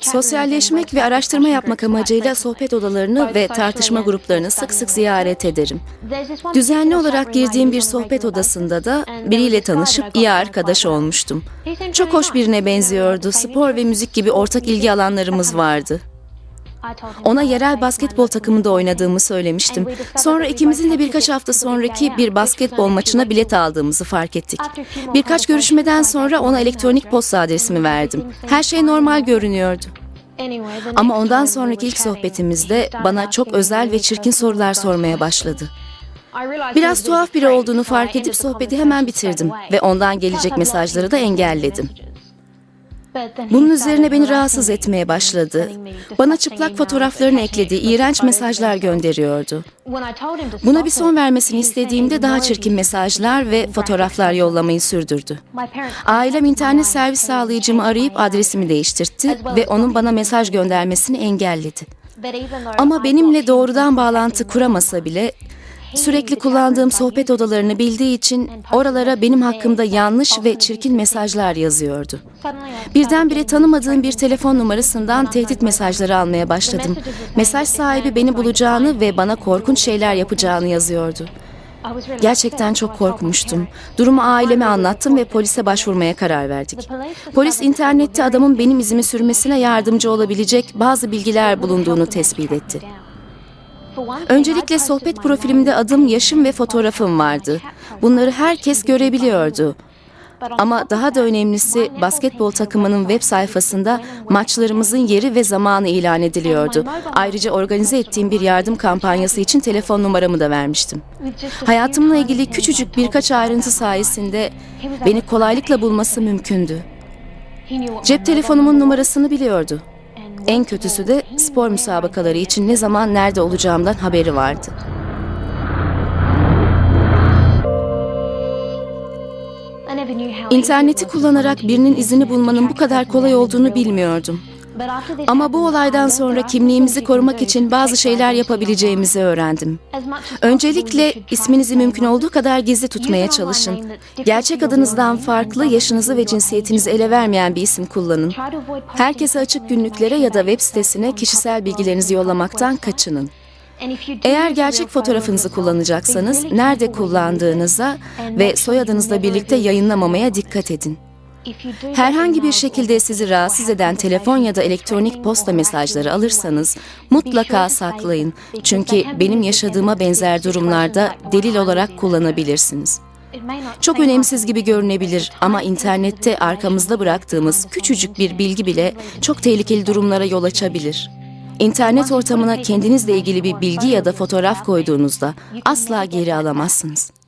Sosyalleşmek ve araştırma yapmak amacıyla sohbet odalarını ve tartışma gruplarını sık sık ziyaret ederim. Düzenli olarak girdiğim bir sohbet odasında da biriyle tanışıp iyi arkadaş olmuştum. Çok hoş birine benziyordu. Spor ve müzik gibi ortak ilgi alanlarımız vardı. Ona yerel basketbol takımında oynadığımı söylemiştim. Sonra ikimizin de birkaç hafta sonraki bir basketbol maçına bilet aldığımızı fark ettik. Birkaç görüşmeden sonra ona elektronik posta adresimi verdim. Her şey normal görünüyordu. Ama ondan sonraki ilk sohbetimizde bana çok özel ve çirkin sorular sormaya başladı. Biraz tuhaf biri olduğunu fark edip sohbeti hemen bitirdim ve ondan gelecek mesajları da engelledim. Bunun üzerine beni rahatsız etmeye başladı. Bana çıplak fotoğraflarını eklediği iğrenç mesajlar gönderiyordu. Buna bir son vermesini istediğimde daha çirkin mesajlar ve fotoğraflar yollamayı sürdürdü. Ailem internet servis sağlayıcımı arayıp adresimi değiştirtti ve onun bana mesaj göndermesini engelledi. Ama benimle doğrudan bağlantı kuramasa bile sürekli kullandığım sohbet odalarını bildiği için oralara benim hakkımda yanlış ve çirkin mesajlar yazıyordu. Birdenbire tanımadığım bir telefon numarasından tehdit mesajları almaya başladım. Mesaj sahibi beni bulacağını ve bana korkunç şeyler yapacağını yazıyordu. Gerçekten çok korkmuştum. Durumu aileme anlattım ve polise başvurmaya karar verdik. Polis internette adamın benim izimi sürmesine yardımcı olabilecek bazı bilgiler bulunduğunu tespit etti. Öncelikle sohbet profilimde adım, yaşım ve fotoğrafım vardı. Bunları herkes görebiliyordu. Ama daha da önemlisi basketbol takımının web sayfasında maçlarımızın yeri ve zamanı ilan ediliyordu. Ayrıca organize ettiğim bir yardım kampanyası için telefon numaramı da vermiştim. Hayatımla ilgili küçücük birkaç ayrıntı sayesinde beni kolaylıkla bulması mümkündü. Cep telefonumun numarasını biliyordu. En kötüsü de spor müsabakaları için ne zaman nerede olacağımdan haberi vardı. İnterneti kullanarak birinin izini bulmanın bu kadar kolay olduğunu bilmiyordum. Ama bu olaydan sonra kimliğimizi korumak için bazı şeyler yapabileceğimizi öğrendim. Öncelikle isminizi mümkün olduğu kadar gizli tutmaya çalışın. Gerçek adınızdan farklı, yaşınızı ve cinsiyetinizi ele vermeyen bir isim kullanın. Herkese açık günlüklere ya da web sitesine kişisel bilgilerinizi yollamaktan kaçının. Eğer gerçek fotoğrafınızı kullanacaksanız nerede kullandığınıza ve soyadınızla birlikte yayınlamamaya dikkat edin. Herhangi bir şekilde sizi rahatsız eden telefon ya da elektronik posta mesajları alırsanız mutlaka saklayın. Çünkü benim yaşadığıma benzer durumlarda delil olarak kullanabilirsiniz. Çok önemsiz gibi görünebilir ama internette arkamızda bıraktığımız küçücük bir bilgi bile çok tehlikeli durumlara yol açabilir. İnternet ortamına kendinizle ilgili bir bilgi ya da fotoğraf koyduğunuzda asla geri alamazsınız.